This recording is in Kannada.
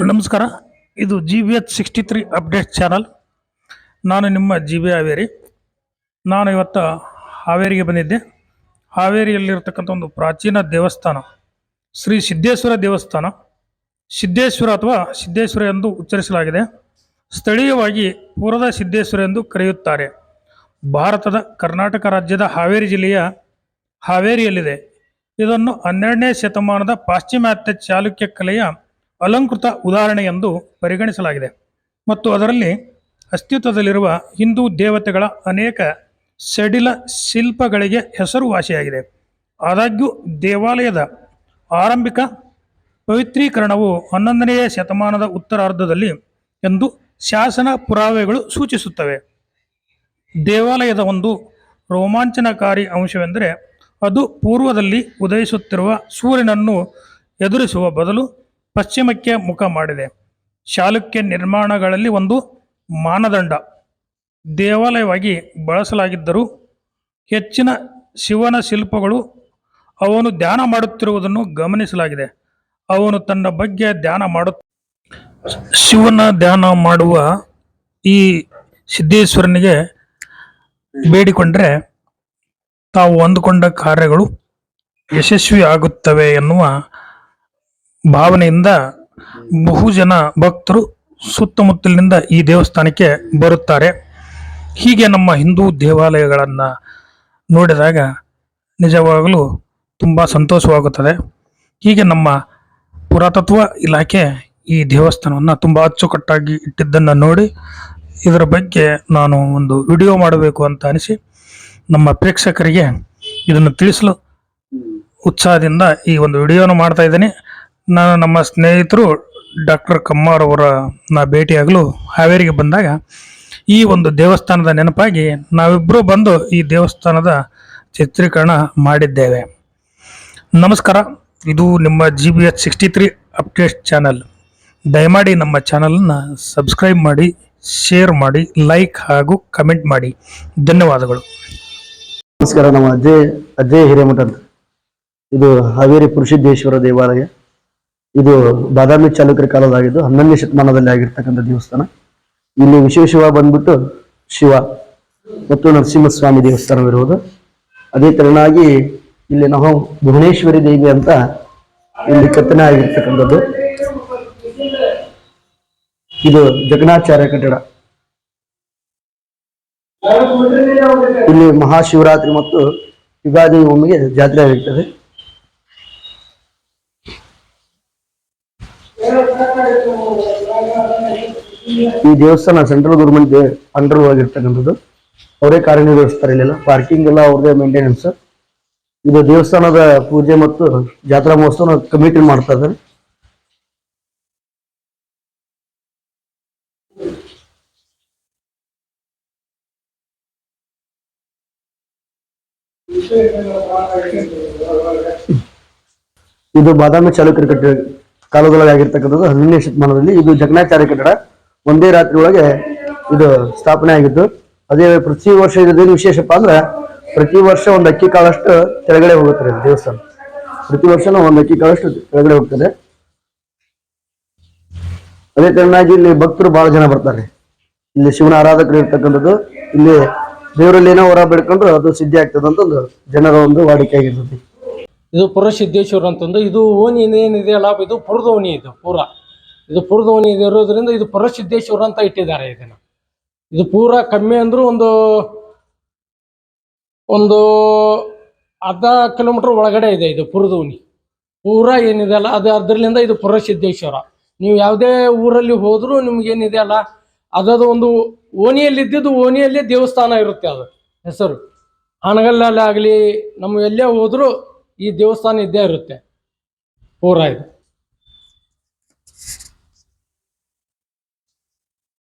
ನಮಸ್ಕಾರ. ಇದು G B H sixty three update channel ನಾನು ನಿಮ್ಮ ಜಿ ಬಿ ಹಾವೇರಿ ನಾನು ಇವತ್ತು ಹಾವೇರಿಗೆ ಬಂದಿದ್ದೆ. ಹಾವೇರಿಯಲ್ಲಿರ್ತಕ್ಕಂಥ ಒಂದು ಪ್ರಾಚೀನ ದೇವಸ್ಥಾನ, ಶ್ರೀ ಸಿದ್ದೇಶ್ವರ ದೇವಸ್ಥಾನ. ಸಿದ್ದೇಶ್ವರ ಅಥವಾ ಸಿದ್ದೇಶ್ವರ ಎಂದು ಉಚ್ಚರಿಸಲಾಗಿದೆ. ಸ್ಥಳೀಯವಾಗಿ ಪೂರ್ವದ ಸಿದ್ದೇಶ್ವರ ಎಂದು ಕರೆಯುತ್ತಾರೆ. ಭಾರತದ ಕರ್ನಾಟಕ ರಾಜ್ಯದ ಹಾವೇರಿ ಜಿಲ್ಲೆಯ ಹಾವೇರಿಯಲ್ಲಿದೆ. ಇದನ್ನು ಹನ್ನೆರಡನೇ ಶತಮಾನದ ಪಾಶ್ಚಿಮಾತ್ಯ ಚಾಲುಕ್ಯ ಕಲೆಯ ಅಲಂಕೃತ ಉದಾಹರಣೆ ಎಂದು ಪರಿಗಣಿಸಲಾಗಿದೆ. ಮತ್ತು ಅದರಲ್ಲಿ ಅಸ್ತಿತ್ವದಲ್ಲಿರುವ ಹಿಂದೂ ದೇವತೆಗಳ ಅನೇಕ ಸಡಿಲ ಶಿಲ್ಪಗಳಿಗೆ ಹೆಸರುವಾಸಿಯಾಗಿದೆ. ಆದಾಗ್ಯೂ ದೇವಾಲಯದ ಆರಂಭಿಕ ಪವಿತ್ರೀಕರಣವು ಹನ್ನೊಂದನೆಯ ಶತಮಾನದ ಉತ್ತರಾರ್ಧದಲ್ಲಿ ಎಂದು ಶಾಸನ ಪುರಾವೆಗಳು ಸೂಚಿಸುತ್ತವೆ. ದೇವಾಲಯದ ಒಂದು ರೋಮಾಂಚನಕಾರಿ ಅಂಶವೆಂದರೆ ಅದು ಪೂರ್ವದಲ್ಲಿ ಉದಯಿಸುತ್ತಿರುವ ಸೂರ್ಯನನ್ನು ಎದುರಿಸುವ ಬದಲು ಪಶ್ಚಿಮಕ್ಕೆ ಮುಖ ಮಾಡಿದೆ. ಶಾಲುಕ್ಯ ನಿರ್ಮಾಣಗಳಲ್ಲಿ ಒಂದು ಮಾನದಂಡ. ದೇವಾಲಯವಾಗಿ ಬಳಸಲಾಗಿದ್ದರೂ ಹೆಚ್ಚಿನ ಶಿವನ ಶಿಲ್ಪಗಳು ಅವನು ಧ್ಯಾನ ಮಾಡುತ್ತಿರುವುದನ್ನು ಗಮನಿಸಲಾಗಿದೆ. ಅವನು ತನ್ನ ಬಗ್ಗೆ ಧ್ಯಾನ ಮಾಡು ಶಿವನ ಧ್ಯಾನ ಮಾಡುವ ಈ ಸಿದ್ದೇಶ್ವರನಿಗೆ ಬೇಡಿಕೊಂಡರೆ ತಾವು ಅಂದುಕೊಂಡ ಕಾರ್ಯಗಳು ಯಶಸ್ವಿ ಆಗುತ್ತವೆ ಎನ್ನುವ ಭಾವನೆಯಿಂದ ಬಹುಜನ ಭಕ್ತರು ಸುತ್ತಮುತ್ತಲಿನಿಂದ ಈ ದೇವಸ್ಥಾನಕ್ಕೆ ಬರುತ್ತಾರೆ. ಹೀಗೆ ನಮ್ಮ ಹಿಂದೂ ದೇವಾಲಯಗಳನ್ನು ನೋಡಿದಾಗ ನಿಜವಾಗಲೂ ತುಂಬ ಸಂತೋಷವಾಗುತ್ತದೆ. ಹೀಗೆ ನಮ್ಮ ಪುರಾತತ್ವ ಇಲಾಖೆ ಈ ದೇವಸ್ಥಾನವನ್ನು ತುಂಬ ಅಚ್ಚುಕಟ್ಟಾಗಿ ಇಟ್ಟಿದ್ದನ್ನು ನೋಡಿ ಇದರ ಬಗ್ಗೆ ನಾನು ಒಂದು ವಿಡಿಯೋ ಮಾಡಬೇಕು ಅಂತ ಅನಿಸಿ ನಮ್ಮ ಪ್ರೇಕ್ಷಕರಿಗೆ ಇದನ್ನು ತಿಳಿಸಲು ಉತ್ಸಾಹದಿಂದ ಈ ಒಂದು ವಿಡಿಯೋನ ಮಾಡ್ತಾ ಇದ್ದೀನಿ. ನಾನು ನಮ್ಮ ಸ್ನೇಹಿತರು ಡಾಕ್ಟರ್ ಕಮ್ಮಾರ್ ಅವರ ನಾ ಭೇಟಿಯಾಗಲು ಹಾವೇರಿಗೆ ಬಂದಾಗ ಈ ಒಂದು ದೇವಸ್ಥಾನದ ನೆನಪಾಗಿ ನಾವಿಬ್ಬರು ಬಂದು ಈ ದೇವಸ್ಥಾನದ ಚಿತ್ರೀಕರಣ ಮಾಡಿದ್ದೇವೆ. ನಮಸ್ಕಾರ, ಇದು ನಿಮ್ಮ G B H sixty three update channel ದಯಮಾಡಿ ನಮ್ಮ ಚಾನಲನ್ನು ಸಬ್ಸ್ಕ್ರೈಬ್ ಮಾಡಿ ಶೇರ್ ಮಾಡಿ ಲೈಕ್ ಹಾಗೂ ಕಮೆಂಟ್ ಮಾಡಿ. ಧನ್ಯವಾದಗಳು. ನಮಸ್ಕಾರ, ನಮ್ಮ ಅಜಯ್ ಅಜಯ್ ಹಿರೇಮಠ ಇದು ಹಾವೇರಿ ಪುರುಷಿದ್ದೇಶ್ವರ ದೇವಾಲಯ. ಇದು ಬಾದಾಮಿ ಚಾಲುಕ್ಯರ ಕಾಲದಾಗಿದ್ದು ಹನ್ನೊಂದನೇ ಶತಮಾನದಲ್ಲಿ ಆಗಿರ್ತಕ್ಕಂಥ ದೇವಸ್ಥಾನ. ಇಲ್ಲಿ ವಿಶೇಷವಾಗಿ ಬಂದ್ಬಿಟ್ಟು ಶಿವ ಮತ್ತು ನರಸಿಂಹಸ್ವಾಮಿ ದೇವಸ್ಥಾನವಿರುವುದು. ಅದೇ ತರನಾಗಿ ಇಲ್ಲಿ ನಾವು ಭುವನೇಶ್ವರಿ ದೇವಿ ಅಂತ ಇಲ್ಲಿ ಕೆತ್ತನೆ ಆಗಿರ್ತಕ್ಕಂಥದ್ದು. ಇದು ಜಗನ್ನಾಚಾರ್ಯ ಕಟ್ಟಡ. ಇಲ್ಲಿ ಮಹಾಶಿವರಾತ್ರಿ ಮತ್ತು ಯುಗಾದಿ ಒಮ್ಮೆಗೆ ಜಾತ್ರೆ ಆಗುತ್ತದೆ ಈ ದೇವಸ್ಥಾನ ಸೆಂಟ್ರಲ್ ಗೌರ್ಮೆಂಟ್ ಅಂಡರ್ ಆಗಿರ್ತಕ್ಕಂಥದ್ದು ಅವರೇ ಕಾರ್ಯನಿರ್ವಹಿಸ್ತಾರೆ ಇಲ್ಲೆಲ್ಲ. ಪಾರ್ಕಿಂಗ್ ಎಲ್ಲ ಅವ್ರದೇ ಮೇಂಟೆನೆನ್ಸ್ ಇದು ದೇವಸ್ಥಾನದ ಪೂಜೆ ಮತ್ತು ಜಾತ್ರಾ ಮಹೋತ್ಸವ ಕಮಿಟಿ ಮಾಡ್ತಾ ಇದ್ದಾರೆ. ಇದು ಬಾದಾಮಿ ಚಾಲುಕ್ಯ ಕಟ್ಟಡ ಕಾಲದೊಳಗೆ ಆಗಿರ್ತಕ್ಕಂಥದ್ದು ಹನ್ನೊಂದನೇ ಶತಮಾನದಲ್ಲಿ ಇದು ಜಗನ್ನಾಚಾರ್ಯ ಕಟ್ಟಡ ಒಂದೇ ರಾತ್ರಿ ಒಳಗೆ ಇದು ಸ್ಥಾಪನೆ ಆಗಿದ್ದು, ಅದೇ ಪ್ರತಿ ವರ್ಷ ಇದೇನು ವಿಶೇಷಪ್ಪ ಅಂದ್ರೆ ಪ್ರತಿ ವರ್ಷ ಒಂದು ಅಕ್ಕಿ ಕಾಳಷ್ಟು ಕೆಳಗಡೆ ಹೋಗುತ್ತೆ ಇದು ದೇವಸ್ಥಾನ. ಪ್ರತಿ ವರ್ಷನೂ ಒಂದು ಅಕ್ಕಿ ಕಾಳಷ್ಟು ಕೆಳಗಡೆ ಹೋಗ್ತದೆ. ಅದೇ ತರನಾಗಿ ಇಲ್ಲಿ ಭಕ್ತರು ಬಹಳ ಜನ ಬರ್ತಾರೆ. ಇಲ್ಲಿ ಶಿವನ ಆರಾಧಕರು ಇರ್ತಕ್ಕಂಥದ್ದು, ಇಲ್ಲಿ ದೇವರಲ್ಲಿ ಏನೋ ಹೊರ ಬೇಡ್ಕೊಂಡ್ರು ಅದು ಸಿದ್ಧಿ ಆಗ್ತದೆ ಅಂತ ಒಂದು ಜನರ ಒಂದು ವಾಡಿಕೆ ಆಗಿರ್ತದೆ. ಇದು ಪುರ ಸಿದ್ದೇಶ್ವರ ಅಂತಂದು, ಇದು ಏನಿದೆ ಏನಿದೆಯಲ್ಲ ಇದು ಪುರದ ಓಣಿ ಇದು, ಪೂರ. ಇದು ಪುರದ ಓಣಿ ಇದು ಇರೋದ್ರಿಂದ ಇದು ಪುರ ಸಿದ್ದೇಶ್ವರ ಅಂತ ಇಟ್ಟಿದ್ದಾರೆ ಇದನ್ನು. ಇದು ಪೂರ ಕಮ್ಮಿ ಅಂದ್ರು ಒಂದು ಒಂದು ಅರ್ಧ ಕಿಲೋಮೀಟರ್ ಒಳಗಡೆ ಇದೆ ಇದು ಪುರದ ಓಣಿ. ಪೂರ ಏನಿದೆಯಲ್ಲ ಅದು ಅದರಿಂದ ಇದು ಪುರ ಸಿದ್ದೇಶ್ವರ ನೀವು ಯಾವುದೇ ಊರಲ್ಲಿ ಹೋದ್ರೂ ನಿಮ್ಗೆ ಏನಿದೆಯಲ್ಲ ಅದದು ಒಂದು ಓಣಿಯಲ್ಲಿ ಇದ್ದಿದ್ದು ಓಣಿಯಲ್ಲೇ ದೇವಸ್ಥಾನ ಇರುತ್ತೆ ಅದು, ಹೆಸರು. ಹಾನಗಲ್ಲಲ್ಲಿ ಆಗಲಿ ನಮ್ಮ ಎಲ್ಲೇ ಹೋದ್ರೂ ಈ ದೇವಸ್ಥಾನ ಇದ್ದೇ ಇರುತ್ತೆ. ಪೂರ ಇದು.